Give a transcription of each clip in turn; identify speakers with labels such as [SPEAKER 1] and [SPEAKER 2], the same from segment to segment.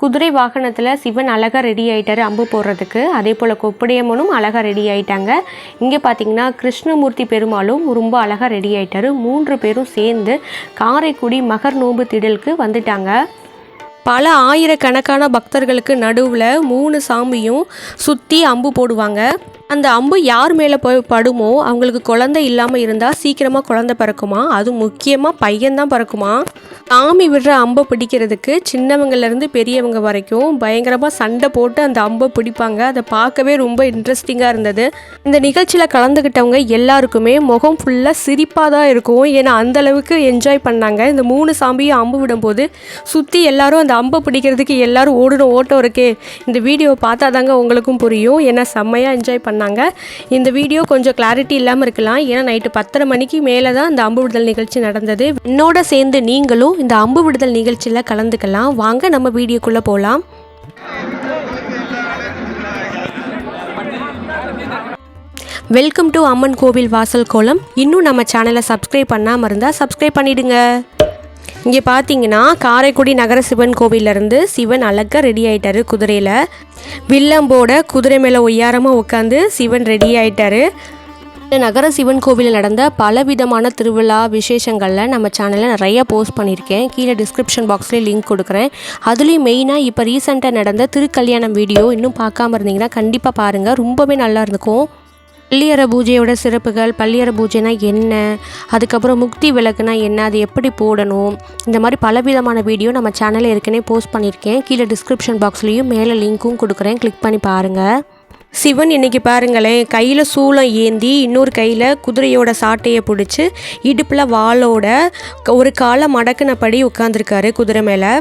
[SPEAKER 1] குதிரை வாகனத்தில் சிவன் அழகாக ரெடி ஆகிட்டார் அம்பு போடுறதுக்கு. அதே போல் கொப்படியம்மனும் அழகாக ரெடி ஆகிட்டாங்க இங்கே பார்த்தீங்கன்னா கிருஷ்ணமூர்த்தி பெருமாளும் ரொம்ப அழகாக ரெடி ஆகிட்டார் மூன்று பேரும் சேர்ந்து காரைக்குடி மகர் நோம்பு திடலுக்கு வந்துட்டாங்க. பல ஆயிரக்கணக்கான பக்தர்களுக்கு நடுவில் மூணு சாமியும் சுற்றி அம்பு போடுவாங்க. அந்த அம்பு யார் மேலே போய் படுமோ அவங்களுக்கு குழந்தை இல்லாமல் இருந்தால் சீக்கிரமாக குழந்தை பிறக்குமா? அது முக்கியமாக பையன்தான் பிறக்குமா? சாமி விடுற அம்பை பிடிக்கிறதுக்கு சின்னவங்கலேருந்து பெரியவங்க வரைக்கும் பயங்கரமாக சண்டை போட்டு அந்த அம்பை பிடிப்பாங்க. அதை பார்க்கவே ரொம்ப இன்ட்ரெஸ்டிங்காக இருந்தது. இந்த நிகழ்ச்சியில் கலந்துக்கிட்டவங்க எல்லாருக்குமே முகம் ஃபுல்லாக சிரிப்பாக தான் இருக்கும். ஏன்னா அந்த அளவுக்கு என்ஜாய் பண்ணாங்க. இந்த மூணு சாம்பியும் அம்பு விடும்போது சுற்றி எல்லாரும் அந்த அம்பை பிடிக்கிறதுக்கு எல்லாரும் ஓடுன ஓட்டம் இருக்கே. இந்த வீடியோ பார்த்தா தாங்க உங்களுக்கும் புரியும். ஏன்னா செம்மையாக என்ஜாய் பண்ண பண்ணாங்க இந்த வீடியோ கொஞ்சம் கிளாரிட்டி இல்லாமல் இருக்கலாம். ஏன்னா நைட்டு பத்தரை மணிக்கு மேலே தான் இந்த அம்பு விடுதல் நிகழ்ச்சி நடந்தது. என்னோட சேர்ந்து நீங்களும் இந்த அம்பு விடுதல் நிகழ்ச்சியில் கலந்துக்கலாம். வாங்க நம்ம வீடியோக்குள்ளே போகலாம் வெல்கம் டு அம்மன் கோவில் வாசல் கோலம். இன்னும் நம்ம சேனலை சப்ஸ்கிரைப் பண்ணாமல் இருந்தால் சப்ஸ்கிரைப் பண்ணிடுங்க. இங்கே பார்த்தீங்கன்னா காரைக்குடி நகர சிவன் கோவிலேருந்து சிவன் அழகாக ரெடி ஆகிட்டாரு குதிரையில். வில்லம்போட குதிரை மேலே ஒய்யாரமாக உட்காந்து சிவன் ரெடி ஆகிட்டாரு இந்த நகர சிவன் கோவிலில் நடந்த பலவிதமான திருவிழா விசேஷங்களில் நம்ம சேனலில் நிறைய போஸ்ட் பண்ணியிருக்கேன். கீழே டிஸ்கிரிப்ஷன் பாக்ஸ்லேயே லிங்க் கொடுக்குறேன். அதுலேயும் மெயினாக இப்போ ரீசெண்டாக நடந்த திருக்கல்யாணம் வீடியோ இன்னும் பார்க்காம இருந்தீங்கன்னா கண்டிப்பாக பாருங்கள் ரொம்பவே நல்லா இருந்துக்கும். பள்ளியற பூஜையோட சிறப்புகள் பள்ளியற பூஜைனா என்ன அதுக்கப்புறம் முக்தி விளக்குனா என்ன அது எப்படி போடணும் இந்த மாதிரி பலவிதமான வீடியோ நம்ம சேனலில் ஏற்கனவே போஸ்ட் பண்ணியிருக்கேன். கீழே டிஸ்கிரிப்ஷன் பாக்ஸ்லேயும் மேலே லிங்க்கும் கொடுக்குறேன். கிளிக் பண்ணி பாருங்கள் சிவன் இன்னைக்கு பாருங்களேன் கையில் சூளம் ஏந்தி இன்னொரு கையில் குதிரையோட சாட்டையை பிடிச்சி இடுப்பில் வாளோட ஒரு காலை மடக்குனபடி உட்காந்துருக்காரு குதிரை மேலே.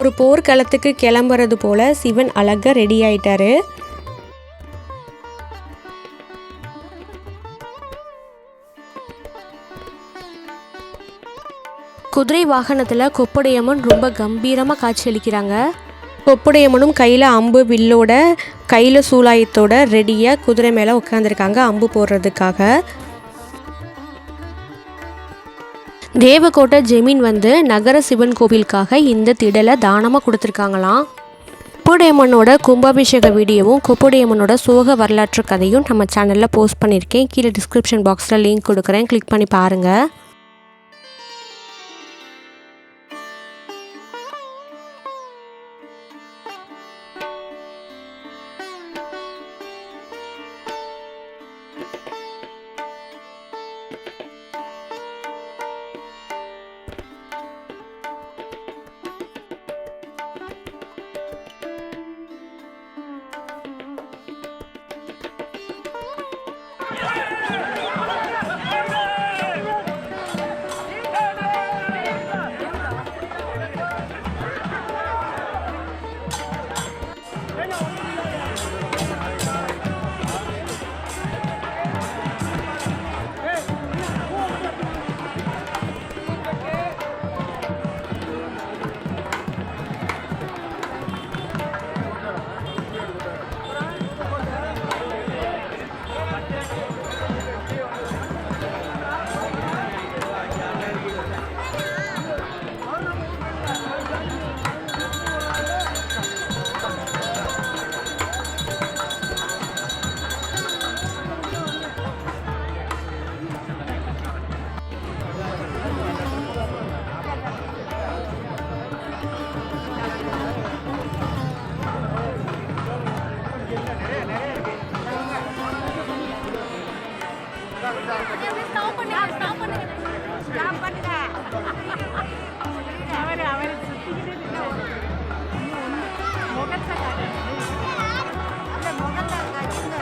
[SPEAKER 1] ஒரு போர்க்களத்துக்கு கிளம்புறது போல் சிவன் அழகாக ரெடி ஆயிட்டாரு. குதிரை வாகனத்தில் கொப்படையம்மன் ரொம்ப கம்பீரமாக காட்சியளிக்கிறாங்க. கொப்படையம்மனும் கையில் அம்பு வில்லோட கையில் சூலாயத்தோட ரெடியாக குதிரை மேலே உட்காந்துருக்காங்க அம்பு போடுறதுக்காக. தேவக்கோட்டை ஜெமீன் வந்து நகர சிவன் கோவிலுக்காக இந்த திடலை தானமாக கொடுத்துருக்காங்களாம். கொப்புடையம்மனோட கும்பாபிஷேக வீடியோவும் கொப்புடையம்மனோட சோக வரலாற்று கதையும் நம்ம சேனலில் போஸ்ட் பண்ணியிருக்கேன். கீழே டிஸ்கிரிப்ஷன் பாக்ஸில் லிங்க் கொடுக்குறேன். கிளிக் பண்ணி பாருங்கள்
[SPEAKER 2] ஸ்டாப் பண்ணுங்க ஸ்டாப் பண்ணுங்க ஸ்டாப் பண்ணுங்க அவர் அவர் சுத்திக்கிட்டே நின்னா ஒரு- இன்னும் ஒண்ணு. முகத்தை காட்டுங்க. இல்ல, முகத்தை காட்டுங்க.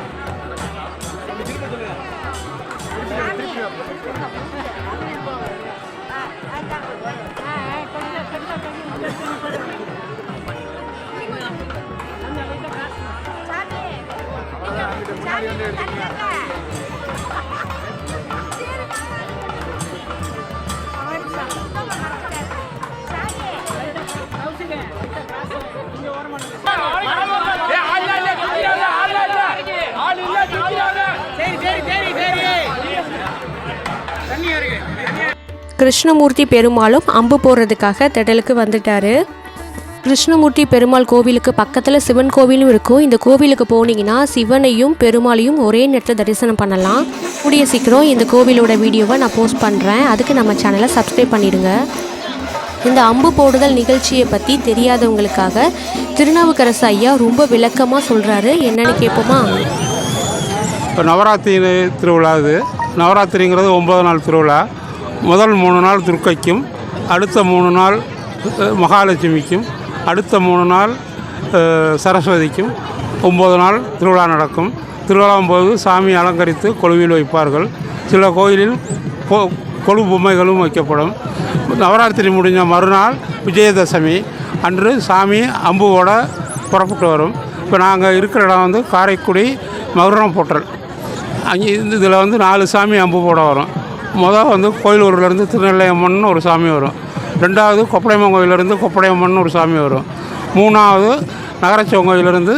[SPEAKER 2] சாமி. ஆ, அதான். ஆ, ஆ, கொஞ்சம், கொஞ்சம், கொஞ்சம். சாமி.
[SPEAKER 1] கிருஷ்ணமூர்த்தி பெருமாளும் அம்பு போடுறதுக்காக திடலுக்கு வந்துட்டாரு. கிருஷ்ணமூர்த்தி பெருமாள் கோவிலுக்கு பக்கத்தில் சிவன் கோவிலும் இருக்கும். இந்த கோவிலுக்கு போனீங்கன்னா சிவனையும் பெருமாளையும் ஒரே நேரத்தில் தரிசனம் பண்ணலாம். கூடிய சீக்கிரம் இந்த கோவிலோட வீடியோவை நான் போஸ்ட் பண்ணுறேன் அதுக்கு நம்ம சேனலை சப்ஸ்கிரைப் பண்ணிடுங்க. இந்த அம்பு போடுதல் நிகழ்ச்சியை பற்றி தெரியாதவங்களுக்காக திருநாவுக்கரசு ஐயா ரொம்ப விளக்கமாக சொல்கிறாரு என்னன்னு கேட்போமா?
[SPEAKER 3] இப்போ நவராத்திரி திருவிழா இது. நவராத்திரிங்கிறது ஒம்பது நாள் திருவிழா. முதல் மூணு நாள் துர்க்கைக்கும் அடுத்த மூணு நாள் மகாலட்சுமிக்கும் அடுத்த மூணு நாள் சரஸ்வதிக்கும் ஒம்பது நாள் திருவிழா நடக்கும். திருவிழாவும் போது சாமி அலங்கரித்து கொலுவில் வைப்பார்கள். சில கோயிலில் கொ கொலு பொம்மைகளும் வைக்கப்படும். நவராத்திரி முடிஞ்ச மறுநாள் விஜயதசமி. அன்று சாமி அம்புவோட புறப்பட்டு வரும். இப்போ நாங்கள் இருக்கிற இடம் வந்து காரைக்குடி மகுரம் போட்டல். அங்கே இதில் வந்து நாலு சாமி அம்பு போட வரும். மொதல் வந்து கோயிலூர்லேருந்து திருநெல்லையம்மன் ஒரு சாமி வரும். ரெண்டாவது கொப்படையம்மன் கோயிலேருந்து கொப்படையம்மன் ஒரு சாமி வரும். மூணாவது நகரச்சோங்கோயிலிருந்து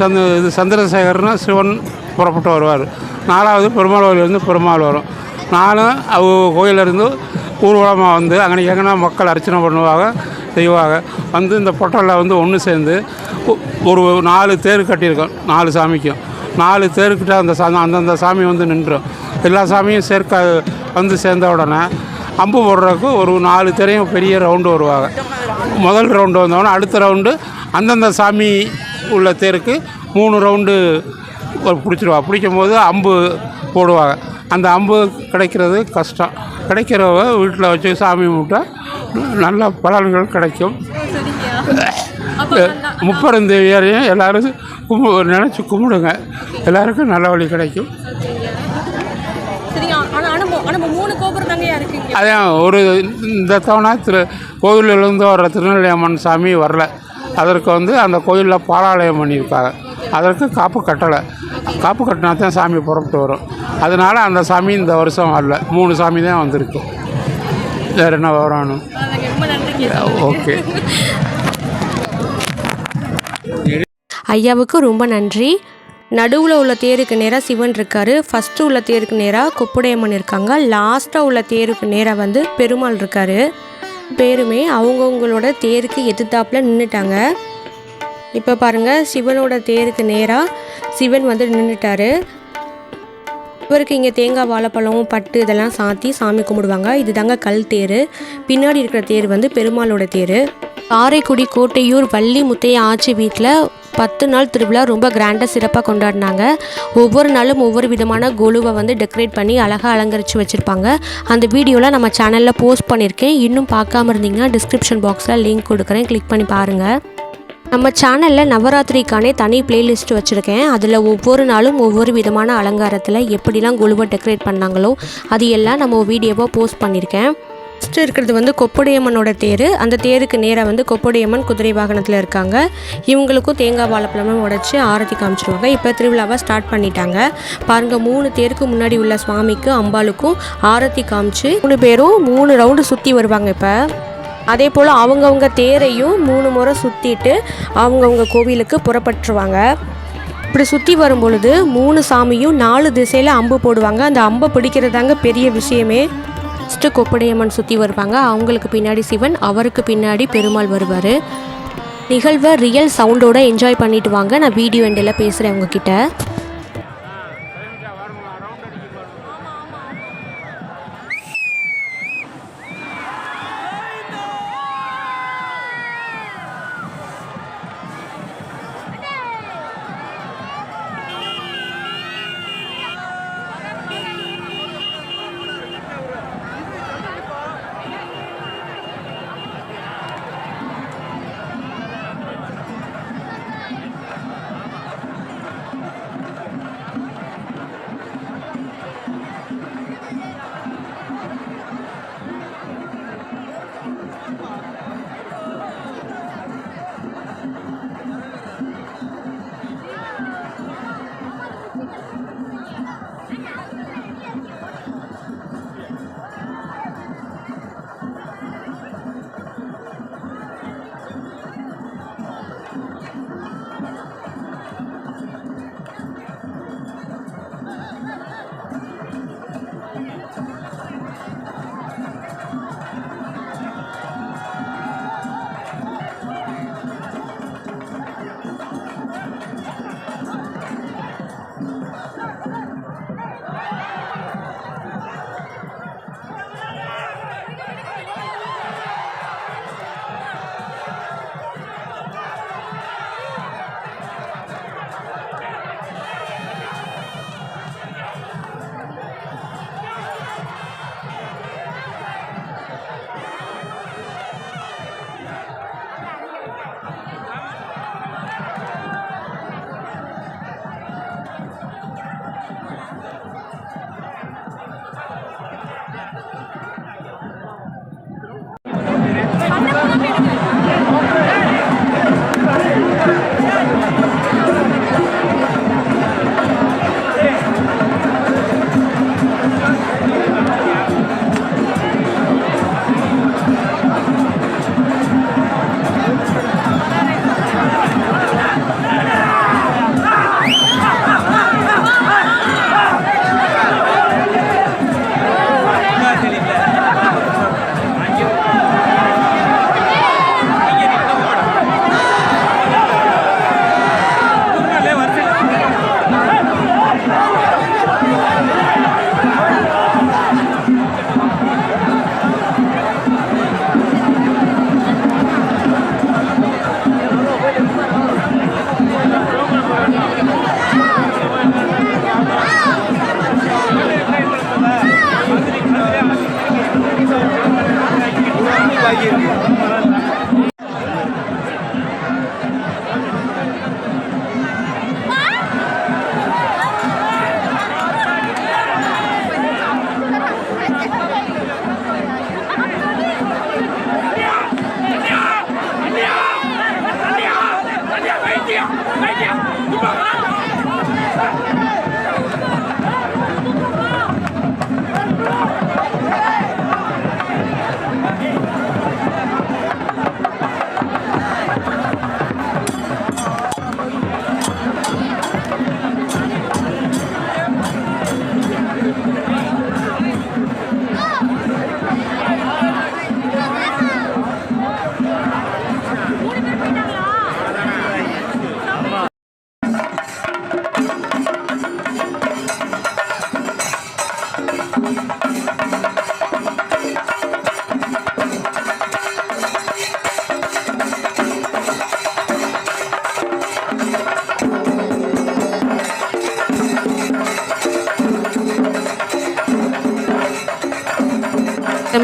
[SPEAKER 3] சந்த இது சந்திரசேகர்னு சிவன் புறப்பட்டு வருவார். நாலாவது பெருமாள் கோயிலேருந்து பெருமாள் வரும். நானும் அவ கோயிலேருந்து ஊர்வலமாக வந்து அங்கே எங்கன்னா மக்கள் அர்ச்சனை பண்ணுவாங்க செய்வாங்க. வந்து இந்த பொட்டலில் வந்து ஒன்று சேர்ந்து ஒரு நாலு தேர் கட்டியிருக்கோம் நாலு சாமிக்கும். நாலு தேருக்கிட்ட அந்த சா அந்தந்த சாமி வந்து நின்றோம் எல்லா சாமியும் சேர்க்க வந்து சேர்ந்த உடனே அம்பு போடுறதுக்கு ஒரு நாலு தேரையும் பெரிய ரவுண்டு வருவாங்க. முதல் ரவுண்டு வந்தவொடனே அடுத்த ரவுண்டு அந்தந்த சாமி உள்ள தேருக்கு மூணு ரவுண்டு பிடிச்சிருவாங்க பிடிக்கும் போது அம்பு போடுவாங்க. அந்த அம்பு கிடைக்கிறது கஷ்டம். கிடைக்கிறவ வீட்டில் வச்சு சாமி கும்பிட்டா நல்ல பலன்கள் கிடைக்கும். முப்பரந்தேவியாரையும் எல்லாரும் கும்பு நினச்சி கும்பிடுங்க. எல்லாருக்கும் நல்ல வழி கிடைக்கும். அதே ஒரு இந்த தவணை திரு கோவிலிருந்து வர்ற திருநெல்வேலி அம்மன் சாமி வரல. அதற்கு வந்து அந்த கோயிலில் பாலாலயம் பண்ணியிருக்காங்க. அதற்கு காப்பு கட்டலை. காப்பு கட்டினா தான் சாமி புறப்பட்டு வரும். அதனால அந்த சாமி இந்த வருஷம் வரல. மூணு சாமி தான் வந்திருக்கு. வேறு என்ன வரணும்? ஓகே.
[SPEAKER 1] ஐயாவுக்கு ரொம்ப நன்றி. நடுவில் உள்ள தேருக்கு நேராக சிவன் இருக்காரு. ஃபஸ்ட்டு உள்ள தேருக்கு நேராக கொப்புடையம்மன் இருக்காங்க. லாஸ்ட்டாக உள்ள தேருக்கு நேராக வந்து பெருமாள் இருக்காரு. பேருமே அவங்கவுங்களோட தேருக்கு எதிர்த்தாப்பில் நின்றுட்டாங்க இப்போ பாருங்கள் சிவனோட தேருக்கு நேராக சிவன் வந்து நின்றுட்டாரு இவருக்கு இங்கே தேங்காய் வாழைப்பழம் பட்டு இதெல்லாம் சாத்தி சாமி கும்பிடுவாங்க. இதுதாங்க கல் தேர். பின்னாடி இருக்கிற தேர் வந்து பெருமாளோட தேர். காரைக்குடி கோட்டையூர் வள்ளி முத்தைய ஆட்சி வீட்டில் பத்து நாள் திருவிழா ரொம்ப கிராண்டாக சிறப்பாக கொண்டாடினாங்க. ஒவ்வொரு நாளும் ஒவ்வொரு விதமான கொலுவை வந்து டெக்கரேட் பண்ணி அழகாக அலங்கரித்து வச்சுருப்பாங்க. அந்த வீடியோலாம் நம்ம சேனலில் போஸ்ட் பண்ணியிருக்கேன் இன்னும் பார்க்காம இருந்தீங்கன்னா டிஸ்கிரிப்ஷன் பாக்ஸில் லிங்க் கொடுக்குறேன். கிளிக் பண்ணி பாருங்கள் நம்ம சேனலில் நவராத்திரிக்கானே தனி பிளேலிஸ்ட் வச்சுருக்கேன். அதில் ஒவ்வொரு நாளும் ஒவ்வொரு விதமான அலங்காரத்தில் எப்படிலாம் குழுவை டெக்கரேட் பண்ணாங்களோ அது எல்லாம் நம்ம வீடியோவாக போஸ்ட் பண்ணியிருக்கேன் ஃபஸ்ட்டு இருக்கிறது வந்து கொப்படையம்மனோட தேர். அந்த தேருக்கு நேராக வந்து கொப்படையம்மன் குதிரை வாகனத்தில் இருக்காங்க. இவங்களுக்கும் தேங்காய் வாழைப்பழமும் உடச்சி ஆரத்தி காமிச்சிருவாங்க. இப்போ திருவிழாவை ஸ்டார்ட் பண்ணிட்டாங்க. பாருங்கள் மூணு தேருக்கு முன்னாடி உள்ள சுவாமிக்கு அம்பாளுக்கும் ஆரத்தி காமிச்சு மூணு பேரும் மூணு ரவுண்டு சுற்றி வருவாங்க இப்போ. அதே போல் அவங்கவுங்க தேரையும் மூணு முறை சுற்றிட்டு அவங்கவுங்க கோவிலுக்கு புறப்பட்டுருவாங்க. இப்படி சுற்றி வரும் பொழுது மூணு சாமியும் நாலு திசையில் அம்பு போடுவாங்க. அந்த அம்பை பிடிக்கிறதாங்க பெரிய விஷயமே. ஃபஸ்ட்டு கொப்படையம்மன் சுற்றி வருவாங்க. அவங்களுக்கு பின்னாடி சிவன் அவருக்கு பின்னாடி பெருமாள் வருவார். நிகழ்வை ரியல் சவுண்டோட என்ஜாய் பண்ணிட்டு வாங்க. நான் வீடியோ எண்டில் பேசுகிறேன் உங்ககிட்ட.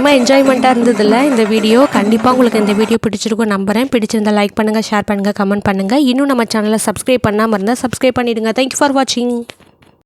[SPEAKER 1] செம்ம என்ஜாய்மெண்ட்டாக இருந்ததில்ல இந்த வீடியோ கண்டிப்பாக உங்களுக்கு இந்த வீடியோ பிடிச்சிருக்கும் நம்புறேன். பிடிச்சிருந்தா லைக் பண்ணுங்கள் ஷேர் பண்ணுங்கள் கமெண்ட் பண்ணுங்கள் இன்னும் நம்ம சேனலை சப்ஸ்கிரைப் பண்ணாமல் இருந்தால் சப்ஸ்கிரைப் பண்ணிடுங்க. தேங்க்யூ ஃபார் வாட்சிங்